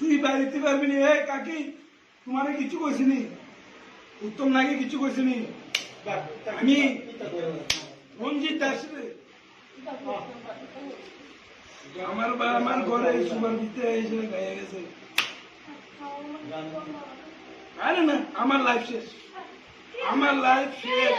তুই বাড়িতে পারবি নি? কাকি, তোমারে কিছু কইছিনি। উত্তম নাকি কিছু কইছিনি? আমি রঞ্জিত দাস আমার বা আমার ঘরে সুগার দিতে এসে গায়ে গেছে। আরে না, আমার লাইফ শেষ। আমার লাইফ শেষ।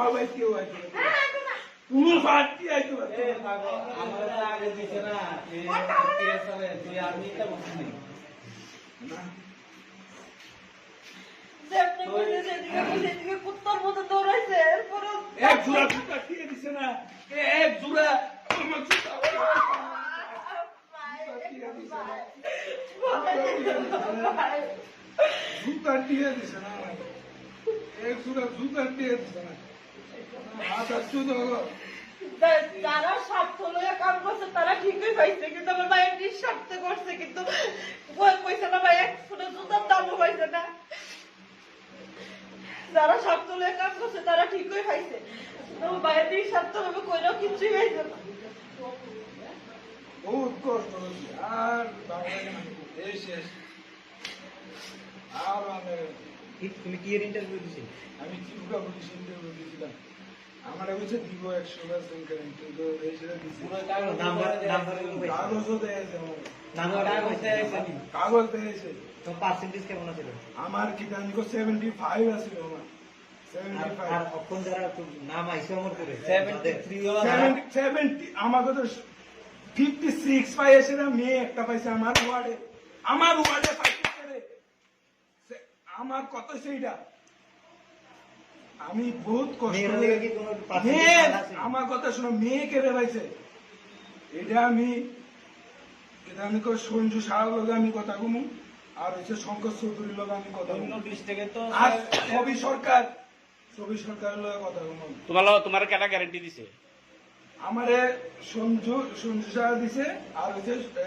আমার আছে কোনো ফাটি আইতে না। এক জোড়া জুতা দিয়ে দিছে না। এ এক জোড়া আমার জুতা জুতা দিয়ে দিছে না এক জোড়া জুতা দিয়ে দিছে না। যারা স্বার্থ লইয়া কাম করছে, তারা ঠিকই পাইছে, কিন্তু আমার ভাইয়ের নিঃস্বার্থ করছে, কিন্তু কইছে না ভাই, এক ফুটে জুতার দামও পাইছে না। যারা স্বার্থ লইয়া কাম করছে, তারা ঠিকই পাইছে। কিচ্ছুই পাইছে না। আর আর মানে তুমি কি এর ইন্টারভিউ দিছি আমি ত্রিপুরা পুলিশ ইন্টারভিউ দিয়েছিলাম। আমার হচ্ছে দিব একশো পার্সেন্ট কিন্তু কাগজও দিয়েছে কাগজ দেয়ছে তো পার্সেন্টেজ কেমন আছে আমার কি জানি কো সেভেন্টি ফাইভ আছে আমার আমাকে তো ফিফটি সিক্স মেয়ে একটা পাইছে আমার ওয়ার্ডে। আমার ওয়ার্ডে আমার কত সেইটা আমি বহুত কষ্ট মেয়ে আমার কথা শোনো মেয়ে কেড়ে পাইছে এটা আমি এটা আমি সঞ্জু সাহার লগে আমি কথা কমু আর হচ্ছে শঙ্কর চৌধুরীর লগে আমি কথা তো আর ছবি সরকার ছবি সরকারের লগে কথা কমু তোমার তোমার কেটা গ্যারান্টি দিছে? আমারে সঞ্জু সঞ্জু সাহা দিছে আর হচ্ছে এ,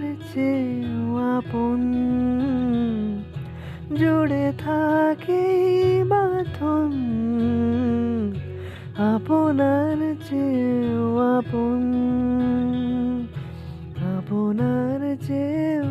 চেয়েও আপন। জুড়ে থাকে বাঁধন আপনার চেয়েও আপন। আপনার চেয়েও